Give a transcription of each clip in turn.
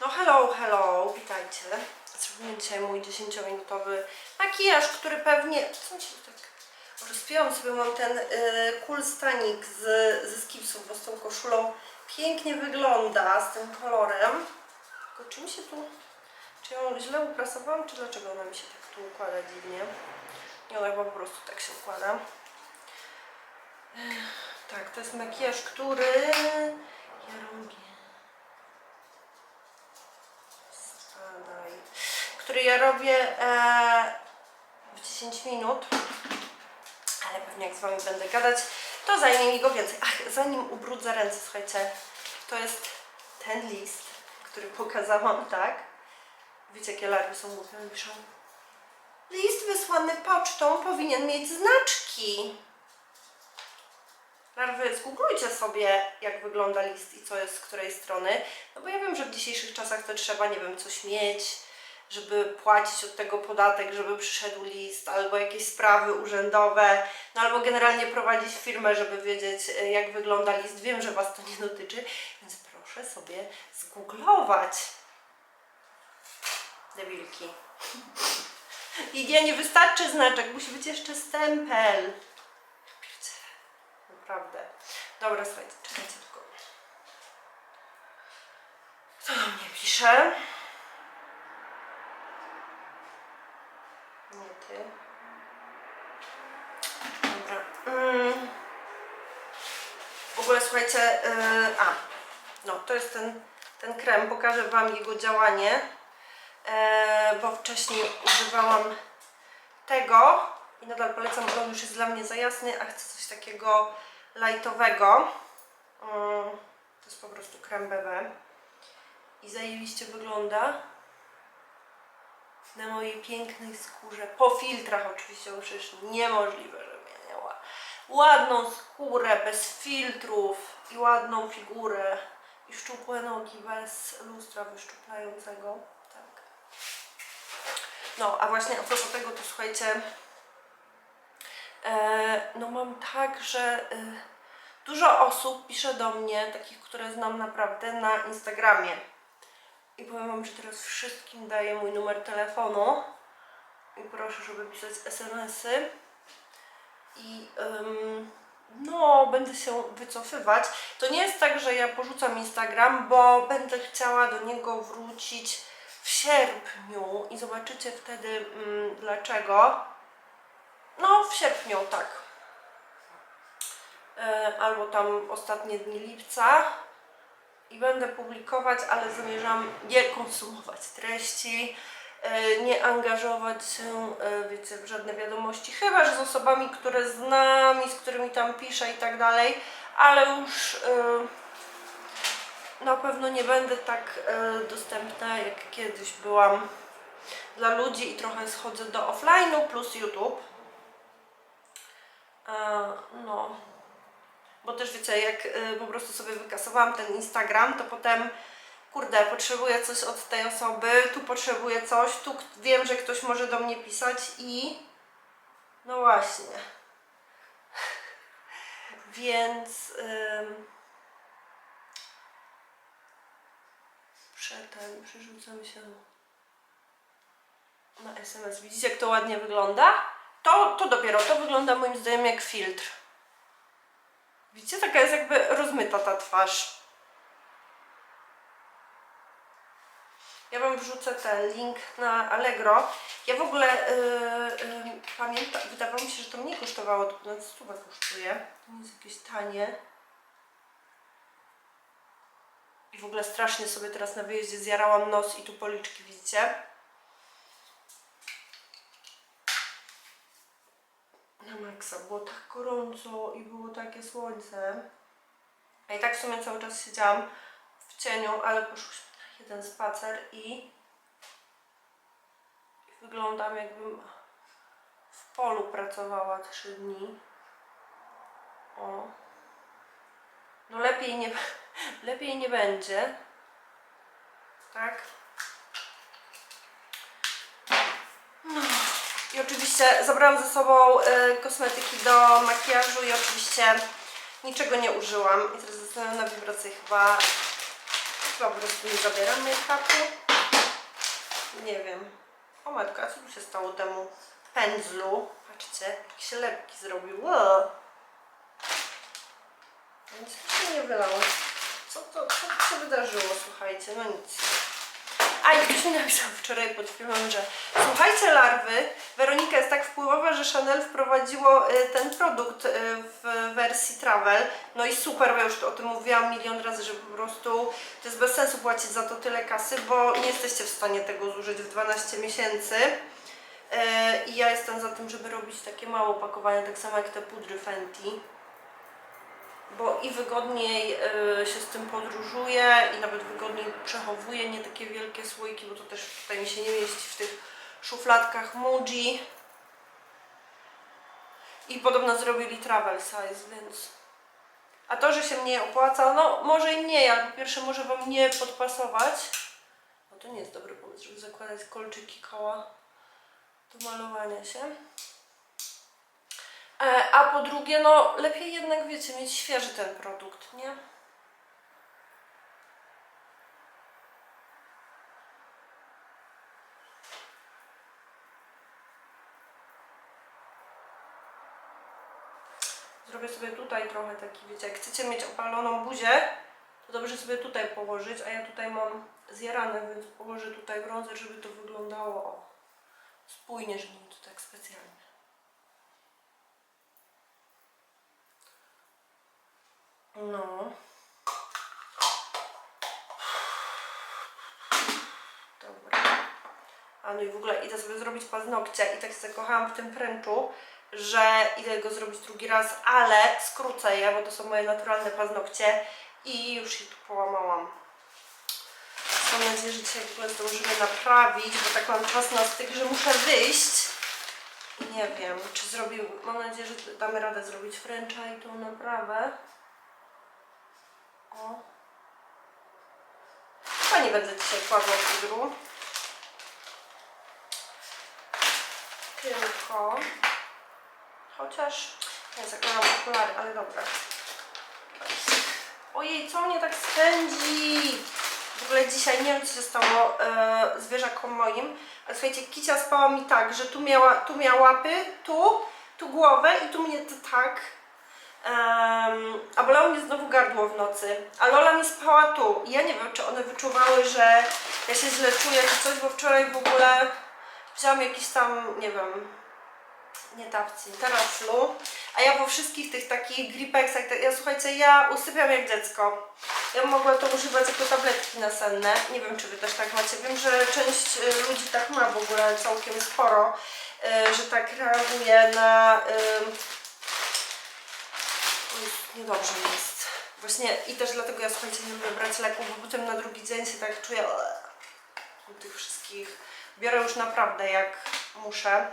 No hello, hello, witajcie. Zrobimy dzisiaj mój 10-minutowy makijaż, który pewnie... Co mi się tak... Rozpięłam sobie, mam ten y, cool stanik z, ze skipsów, bo z tą koszulą pięknie wygląda, z tym kolorem. Tylko czy mi się tu... Czy ją źle uprasowałam, czy dlaczego ona mi się tak tu układa dziwnie? Nie, ona po prostu tak się układa. Tak, to jest makijaż, który ja robię. Który ja robię e, w 10 minut. Ale pewnie jak z Wami będę gadać, to zajmie mi go więcej. Ach, zanim ubrudzę ręce, słuchajcie, to jest ten list, który pokazałam, tak? Wiecie, jakie larwy są głupie? Piszą List wysłany pocztą powinien mieć znaczki. Larwy, zgooglujcie sobie, jak wygląda list i co jest z której strony. No bo ja wiem, że w dzisiejszych czasach to trzeba, nie wiem, coś mieć, żeby płacić od tego podatek, żeby przyszedł list, albo jakieś sprawy urzędowe, no albo generalnie prowadzić firmę, żeby wiedzieć, y, jak wygląda list. Wiem, że Was to nie dotyczy, więc proszę sobie zgooglować. Debilki. Lidia, nie wystarczy znaczek, musi być jeszcze stempel. Naprawdę. Dobra, słuchajcie, czekajcie tylko. Kto do mnie pisze? Nie ty. Dobra. Mm. W ogóle słuchajcie, yy, a, no to jest ten, ten krem, pokażę Wam jego działanie, e, bo wcześniej używałam tego i nadal polecam, bo on już jest dla mnie za jasny, a chcę coś takiego lightowego. Mm, to jest po prostu krem BB i zajebiście wygląda na mojej pięknej skórze, po filtrach oczywiście, bo przecież niemożliwe, ładną skórę, bez filtrów i ładną figurę i szczupłe nogi bez lustra wyszczuplającego, tak. No, a właśnie a propos tego, to słuchajcie, e, no mam tak, że e, dużo osób pisze do mnie, takich, które znam naprawdę, na Instagramie. I powiem Wam, że teraz wszystkim daję mój numer telefonu i proszę, żeby pisać SMS-y. I ym, no, będę się wycofywać. To nie jest tak, że ja porzucam Instagram, bo będę chciała do niego wrócić w sierpniu i zobaczycie wtedy mm, dlaczego. No, w sierpniu, tak. E, albo tam ostatnie dni lipca i będę publikować, ale zamierzam nie konsumować treści, nie angażować się, e, wiecie, w żadne wiadomości, chyba że z osobami, które znam i z którymi tam piszę i tak dalej, ale już e, na pewno nie będę tak e, dostępna, jak kiedyś byłam dla ludzi i trochę schodzę do offline'u plus YouTube. E, no, bo też wiecie, jak po prostu sobie wykasowałam ten Instagram, to potem kurde, potrzebuję coś od tej osoby, tu potrzebuję coś, tu wiem, że ktoś może do mnie pisać i no właśnie. Więc ym, przedtem przerzucam się na SMS. Widzicie, jak to ładnie wygląda? To, to dopiero, to wygląda moim zdaniem jak filtr. Widzicie, taka jest jakby rozmyta ta twarz. Ja Wam wrzucę ten link na Allegro. Ja w ogóle yy, yy, pamiętam, wydawało mi się, że to mniej kosztowało, to ponad stówę kosztuje. To nie jest jakieś tanie. I w ogóle strasznie sobie teraz na wyjeździe zjarałam nos i tu policzki, widzicie? Na maksa. Było tak gorąco i było takie słońce. A i tak w sumie cały czas siedziałam w cieniu, ale poszłyśmy jeden spacer i, wyglądam jakbym w polu pracowała trzy dni. O. No lepiej nie, lepiej nie będzie. Tak? I oczywiście zabrałam ze sobą e, kosmetyki do makijażu i oczywiście niczego nie użyłam. I teraz zostanę na wibrację Chyba po prostu nie zabieram make-upu. Nie wiem. O matka, co tu się stało temu pędzlu? Patrzcie, jak się lepki zrobił. Wow. Nic się nie wylało. Co to, co to się wydarzyło, słuchajcie? No nic. A i ktoś mi napisał wczoraj pod filmem, że słuchajcie larwy, Weronika jest tak wpływowa, że Chanel wprowadziło y, ten produkt y, w wersji travel. No i super, bo ja już o tym mówiłam milion razy, że po prostu to jest bez sensu płacić za to tyle kasy, bo nie jesteście w stanie tego zużyć w 12 miesięcy. Y, I ja jestem za tym, żeby robić takie małe opakowania, tak samo jak te pudry Fenty bo i wygodniej y, się z tym podróżuje i nawet wygodniej przechowuje nie takie wielkie słoiki, bo to też tutaj mi się nie mieści w tych szufladkach Muji. I podobno zrobili travel size, więc... A to, że się mniej opłaca, no może i mniej, ale po pierwsze może Wam nie podpasować. No to nie jest dobry pomysł, żeby zakładać kolczyki koła do malowania się. E, A po drugie, no lepiej jednak, wiecie, mieć świeży ten produkt, nie? Zrobię sobie tutaj trochę taki, wiecie, jak chcecie mieć opaloną buzię, to dobrze sobie tutaj położyć, a ja tutaj mam zjarane, więc położę tutaj brązer, żeby to wyglądało spójnie, żeby mi to tak specjalnie. No. Dobra. A no i w ogóle idę sobie zrobić paznokcie i tak się zakochałam w tym pręczu, że idę go zrobić drugi raz, ale skrócę je, bo to są moje naturalne paznokcie i już je tu połamałam. Mam nadzieję, że dzisiaj w ogóle zdążymy naprawić, bo tak mam czas na styk, że muszę wyjść. Nie wiem, czy zrobił, mam nadzieję, że damy radę zrobić fręcza i tą naprawę. Chyba nie będę dzisiaj kładła pudru. Tylko... Chociaż... Nie, zakładam okulary, ale dobra. Ojej, co mnie tak spędzi? W ogóle dzisiaj nie wiem, co się stało e, zwierzakom moim, ale słuchajcie, Kicia spała mi tak, że tu miała, tu miała łapy, tu, tu głowę i tu mnie tak. Um, a bolało mnie znowu gardło w nocy. A Lola mi spała tu. I ja nie wiem, czy one wyczuwały, że ja się źle czuję czy coś, bo wczoraj w ogóle wziąłam jakiś tam, nie wiem, nie tapci, teraflu. A ja po wszystkich tych takich gripeksach, ja słuchajcie, ja usypiam jak dziecko. Ja bym mogła to używać jako tabletki nasenne. Nie wiem, czy wy też tak macie. Wiem, że część y, ludzi tak ma w ogóle całkiem sporo, y, że tak reaguje na... y, Oj, Niedobrze jest. Właśnie i też dlatego ja słuchajcie nie lubię brać leków, bo potem na drugi dzień się tak czuję eee, tych wszystkich. Biorę już naprawdę jak muszę.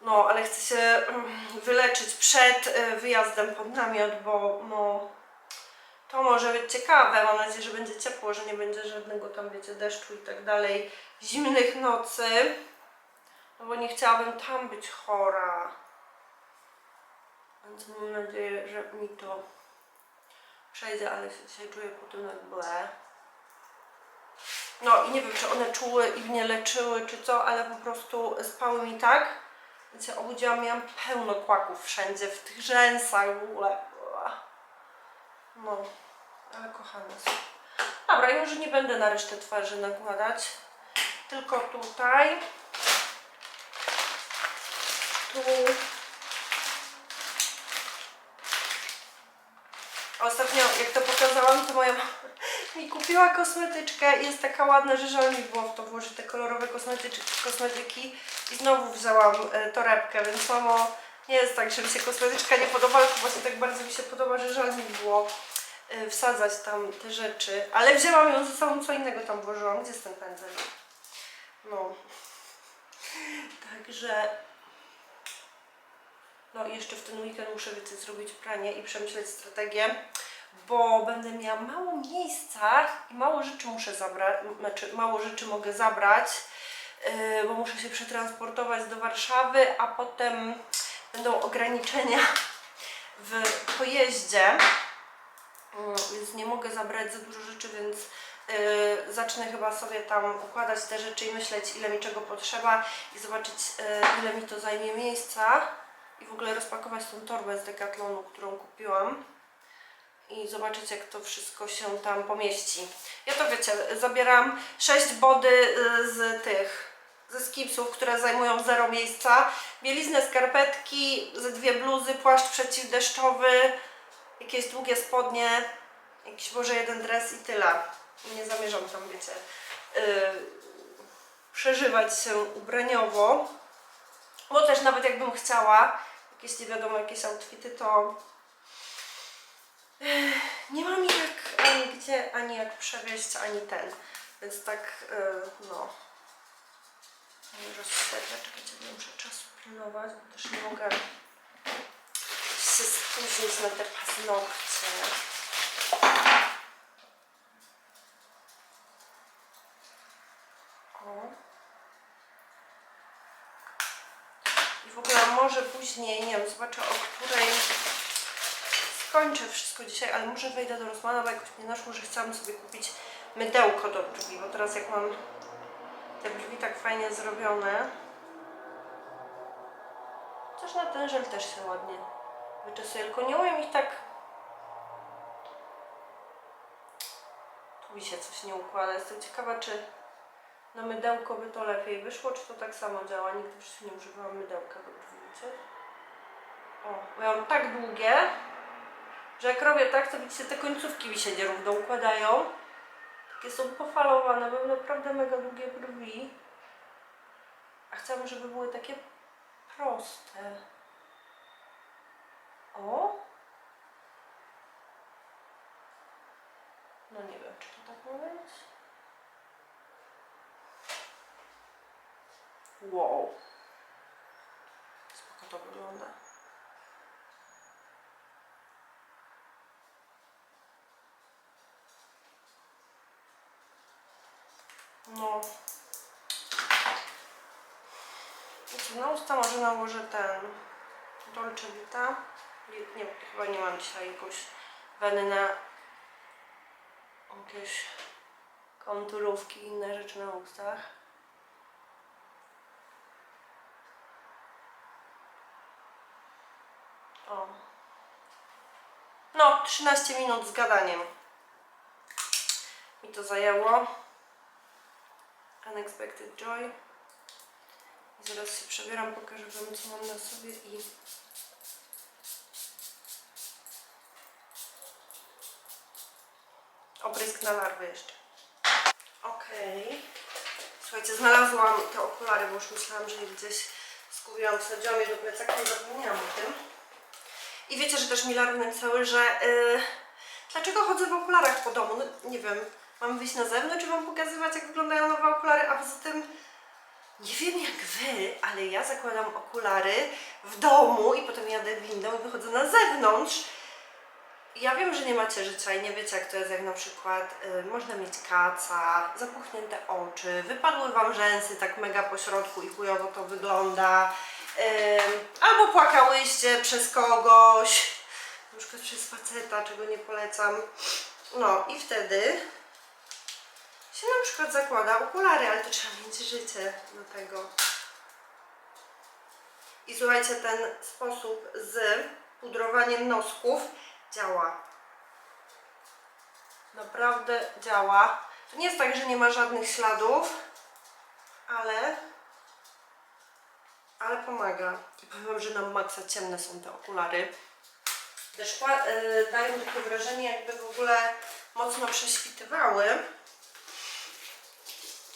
No, ale chcę się mm, wyleczyć przed y, wyjazdem pod namiot, bo no to może być ciekawe. Mam nadzieję, że będzie ciepło, że nie będzie żadnego tam, wiecie, deszczu i tak dalej. Zimnych nocy. No bo nie chciałabym tam być chora. Więc mam nadzieję, że mi to przejdzie, ale się dzisiaj czuję po tym jak ble. No i nie wiem, czy one czuły i mnie leczyły, czy co, ale po prostu spały mi tak. Więc się obudziłam, miałam pełno kłaków wszędzie, w tych rzęsach w ogóle. No, ale kochane są. Dobra, ja już nie będę na resztę twarzy nakładać. Tylko tutaj. Tu. Ostatnio, jak to pokazałam, to moja mama mi kupiła kosmetyczkę jest taka ładna, że żal mi było w to włożyć te kolorowe kosmetyki i znowu wzięłam e, torebkę, więc mamo, nie jest tak, że mi się kosmetyczka nie podoba, tylko właśnie tak bardzo mi się podoba, że żal mi było e, wsadzać tam te rzeczy, ale wzięłam ją ze sobą, co innego tam włożyłam, gdzie jest ten pędzel? No, także no i jeszcze w ten weekend muszę wiecie, zrobić pranie i przemyśleć strategię, bo będę miała mało miejsca i mało rzeczy muszę zabrać, znaczy mało rzeczy mogę zabrać, yy, bo muszę się przetransportować do Warszawy, a potem będą ograniczenia w pojeździe. Mm, Więc nie mogę zabrać za dużo rzeczy, więc y, zacznę chyba sobie tam układać te rzeczy i myśleć ile mi czego potrzeba i zobaczyć y, ile mi to zajmie miejsca i w ogóle rozpakować tą torbę z Decathlonu, którą kupiłam i zobaczyć jak to wszystko się tam pomieści. Ja to wiecie, zabieram 6 body y, z tych, ze skipsów, które zajmują zero miejsca, bieliznę, skarpetki, ze dwie bluzy, płaszcz przeciwdeszczowy, jakieś długie spodnie, jakiś może jeden dres i tyle. Nie zamierzam tam, wiecie, yy, przeżywać się ubraniowo, bo też nawet jakbym chciała jakieś nie wiadomo jakieś outfity, to nie mam jak ani gdzie, ani jak przewieźć, ani ten. Więc tak, yy, no. Nie rozsadzę, czekajcie, bo muszę czasu pilnować, bo też nie mogę się spóźnić na te paznokcie. O. I w ogóle może później, nie wiem, zobaczę o której skończę wszystko dzisiaj, ale może wejdę do Rosmana, bo jakoś mnie naszło, że chciałam sobie kupić mydełko do drzwi, bo teraz jak mam te drzwi tak fajnie zrobione, Chociaż na ten żel też się ładnie wyczesuje, tylko nie umiem ich tak... Tu mi się coś nie układa. Jestem ciekawa, czy na mydełko by to lepiej wyszło, czy to tak samo działa. Nigdy życiu nie używałam mydełka wiecie? O, ja mam tak długie, że jak robię tak, to widzicie, te końcówki mi się nierówno układają. Takie są pofalowane, mam naprawdę mega długie brwi. A chciałabym, żeby były takie proste. O! No nie wiem, czy to tak ma być. Wow. Spoko to wygląda. No. Na usta może nałożę ten Dolce Vita. Nie, nie, chyba nie mam dzisiaj jakąś weny na jakieś konturówki i inne rzeczy na ustach. O. No, 13 minut z gadaniem. Mi to zajęło. Unexpected Joy. Zaraz się przebieram, pokażę Wam co mam na sobie i oprysk na larwy jeszcze. Okej. Słuchajcie, znalazłam te okulary, bo już myślałam, że je gdzieś zgubiłam. Wsadziłam je do plecaka i zapomniałam o tym. I wiecie, że też mi larwy napisały, że yy, dlaczego chodzę w okularach po domu? No, nie wiem, mam wyjść na zewnątrz czy wam pokazywać, jak wyglądają nowe okulary, a poza tym nie wiem jak wy, ale ja zakładam okulary w domu i potem jadę windą i wychodzę na zewnątrz. Ja wiem, że nie macie życia i nie wiecie jak to jest, jak na przykład y, można mieć kaca, zapuchnięte oczy, wypadły wam rzęsy tak mega po środku i chujowo to wygląda. Albo płakałyście przez kogoś, na przykład przez faceta, czego nie polecam. No i wtedy się na przykład zakłada okulary, ale to trzeba mieć życie do tego. I słuchajcie, ten sposób z pudrowaniem nosków działa. Naprawdę działa. To nie jest tak, że nie ma żadnych śladów, ale ale pomaga. Powiem że na maksa ciemne są te okulary. Te y, dają takie wrażenie, jakby w ogóle mocno prześwitywały.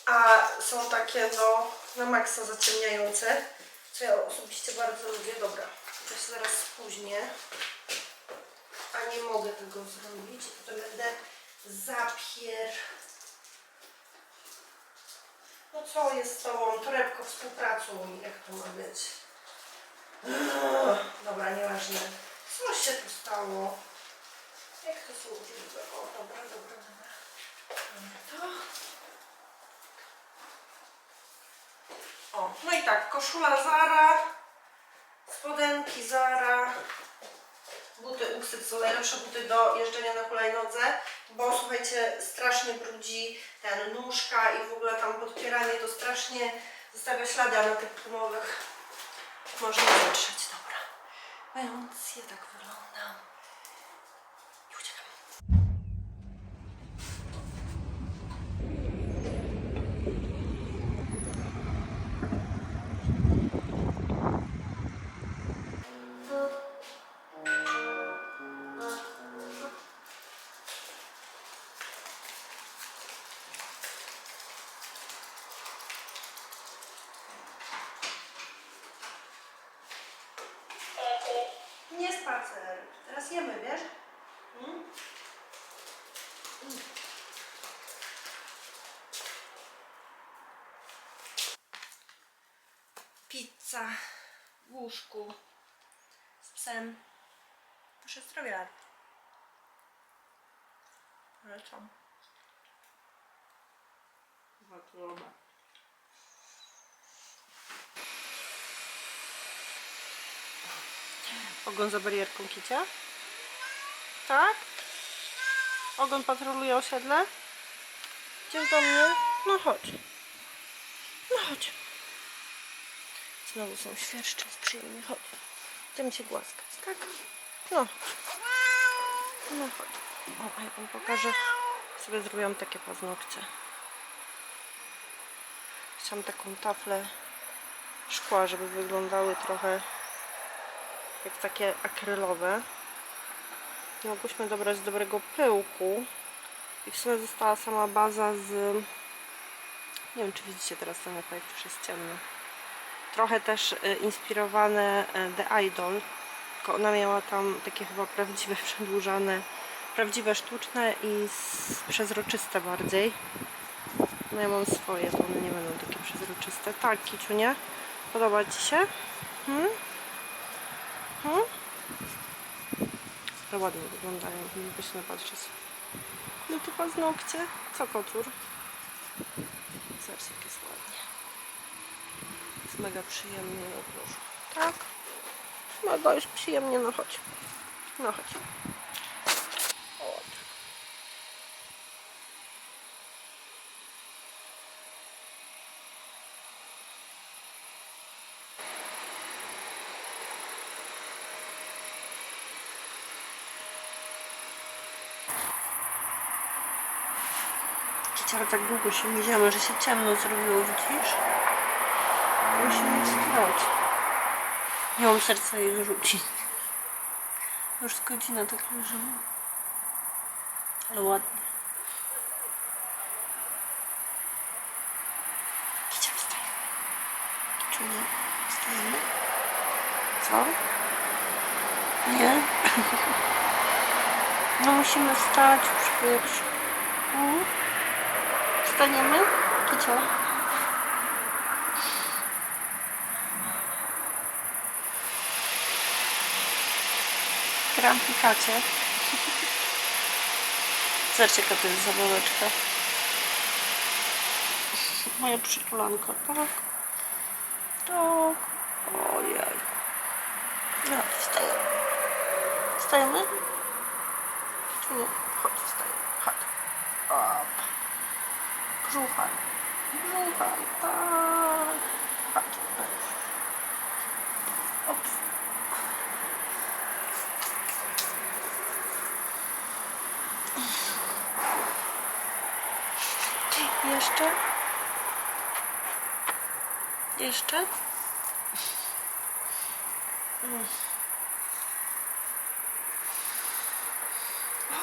A są takie no na maksa zaciemniające, co ja osobiście bardzo lubię. Dobra, to się zaraz spóźnię, a nie mogę tego zrobić. Potem będę zapier... No co jest z tobą? Torebko, współpracuj. Jak to ma być? Dobra, nieważne. Co się tu stało? Jak to są możliwe? O, dobra, dobra, dobra. To. O, no i tak, koszula Zara, spodenki Zara, buty Uxy są najlepsze buty do jeżdżenia na hulajnodze, bo słuchajcie, strasznie brudzi ten nóżka i w ogóle tam podpieranie to strasznie zostawia ślady, a na tych gumowych można zatrzeć. Dobra, więc ja tak wyglądam. Nie spacer. Teraz jemy, wiesz? Mm? Pizza w łóżku z psem. Proszę zdrowia. Ale co? Waturoba. Ogon za barierką kicia? Tak? Ogon patroluje osiedle? Idziesz do mnie? No chodź. No chodź. Znowu są świerszcze, jest przyjemnie. Chodź. Chcemy cię głaskać, tak? No chodź. No chodź. O, a ja wam pokażę. Sobie zrobiłam takie paznokcie. Chciałam taką taflę szkła, żeby wyglądały trochę jak takie akrylowe. Mogłyśmy dobrać dobrego pyłku. I w sumie została sama baza z... Nie wiem, czy widzicie teraz ten efekt, już jest ciemno. Trochę też y, inspirowane y, The Idol. Tylko ona miała tam takie chyba prawdziwe, przedłużane, prawdziwe sztuczne i przezroczyste bardziej. No ja mam swoje, to one nie będą takie przezroczyste. Tak, Kiciu, nie? Podoba Ci się? Hmm? Ale ładnie wyglądają, nie się napatrzeć. No to paznokcie. Co kocur? Zobaczcie, jak jest ładnie. Jest mega przyjemnie na. Tak? Mega jest przyjemnie, no chodź. No chodź. Kiciara tak długo się miziamy, że się ciemno zrobiło, widzisz? Musimy wstać. Nie mam serca jej wyrzucić. Już z godzina tak leżymy. Ale ładnie. Kicia, wstaje. Kiciu, nie? Wstajemy? Co? Nie? No musimy wstać przecież. Mm? Wstaniemy? Kicio? Gram w Pikacie. Zobaczcie, jaka to jest zabaweczka. Moja przytulanka, tak? Tak. Ojej. No, wstajemy. Wstajemy? Czy nie? Chodź, wstajemy. Chodź. Op. Brzuchaj. Brzuchaj, tak. Chodź. Ops. Jeszcze? Jeszcze?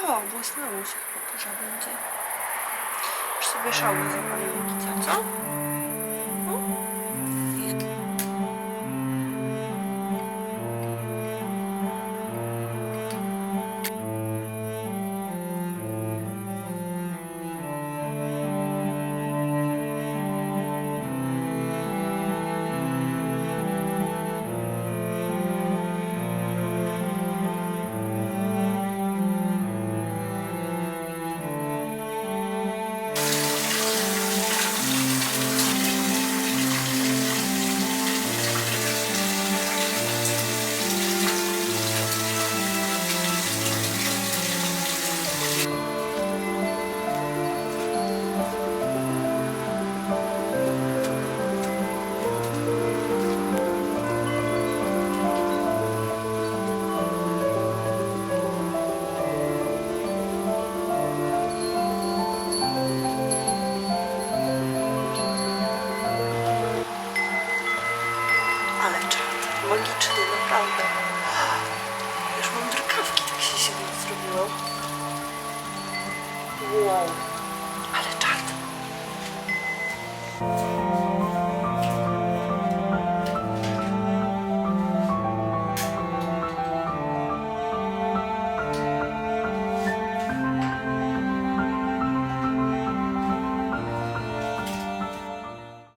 O, błysnęło się chyba dużo będzie. Już sobie szały zapalimy, Kicia, co?